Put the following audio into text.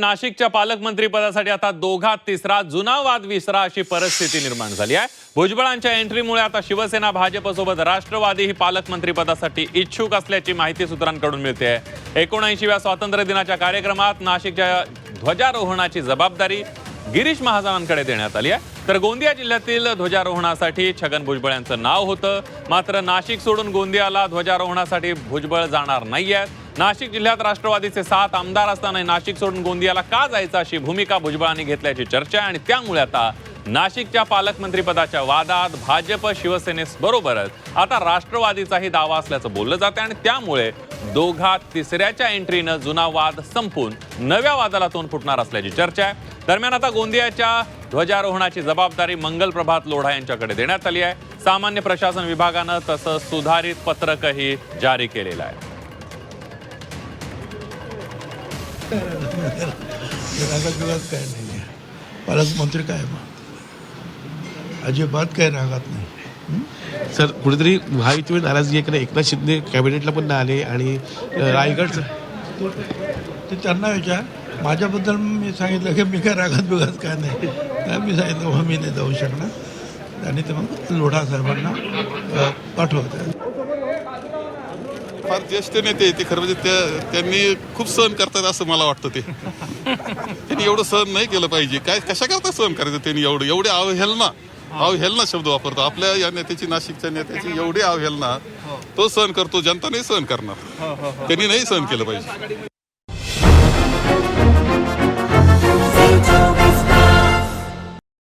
नाशिकच्या पालकमंत्रीपदासाठी आता दोघा तिसरा जुना वाद विसरा अशी परिस्थिती निर्माण झाली आहे. भुजबळांच्या एंट्रीमुळे आता शिवसेना भाजपसोबत राष्ट्रवादी ही पालकमंत्रीपदासाठी इच्छुक असल्याची माहिती सूत्रांकडून मिळते एकोणऐंशीव्या स्वातंत्र्य दिनाच्या कार्यक्रमात नाशिकच्या ध्वजारोहणाची जबाबदारी गिरीश महाजनांकडे देण्यात आली आहे. तर गोंदिया जिल्ह्यातील ध्वजारोहणासाठी छगन भुजबळ यांचं नाव होतं. मात्र नाशिक सोडून गोंदियाला ध्वजारोहणासाठी भुजबळ जाणार नाहीयेत. नाशिक जिल्ह्यात राष्ट्रवादीचे सात आमदार असताना नाशिक सोडून गोंदियाला का जायचं अशी भूमिका भुजबळांनी घेतल्याची चर्चा आहे आणि त्यामुळे आता नाशिकच्या पालकमंत्रीपदाच्या वादात भाजप शिवसेनेबरोबरच आता राष्ट्रवादीचाही दावा असल्याचं बोललं जातं आणि त्यामुळे दोघात तिसऱ्याच्या एंट्रीनं जुना वाद संपून नव्या वादाला तोंड फुटणार असल्याची चर्चा आहे. दरम्यान आता गोंदियाच्या ध्वजारोहणाची जबाबदारी मंगल प्रभात लोढा यांच्याकडे देण्यात आली आहे. सामान्य प्रशासन विभागानं तसं सुधारित पत्रकही जारी केलेलं आहे. रागात बिगात काय नाही. पालकमंत्री काय मग? अजिबात काय रागात नाही. सर कुठेतरी महायुतीवर नाराजगी आहे एकनाथ शिंदे कॅबिनेटला पण आले आणि अ, रायगडचं ते त्यांना विचार. माझ्याबद्दल मी सांगितलं की मी काय रागात बिगात काय नाही. काय मी सांगितलं हो मी नाही जाऊ शकणार. आणि ते मग लोढा साहेबांना अ, पाठवतात. फार ज्येष्ठ नेते ते खरं म्हणजे त्या त्यांनी खूप सहन करतात असं मला वाटतं ते. त्यांनी एवढं सहन नाही केलं पाहिजे. काय कशा करता सहन करायचं त्यांनी एवढं? एवढे अवहेलना. अवहेलना शब्द वापरतो. आपल्या या नेत्याची नाशिकच्या नेत्याची एवढी अवहेलना. तो सहन करतो. जनता नाही सहन करणार. त्यांनी नाही सहन केलं पाहिजे.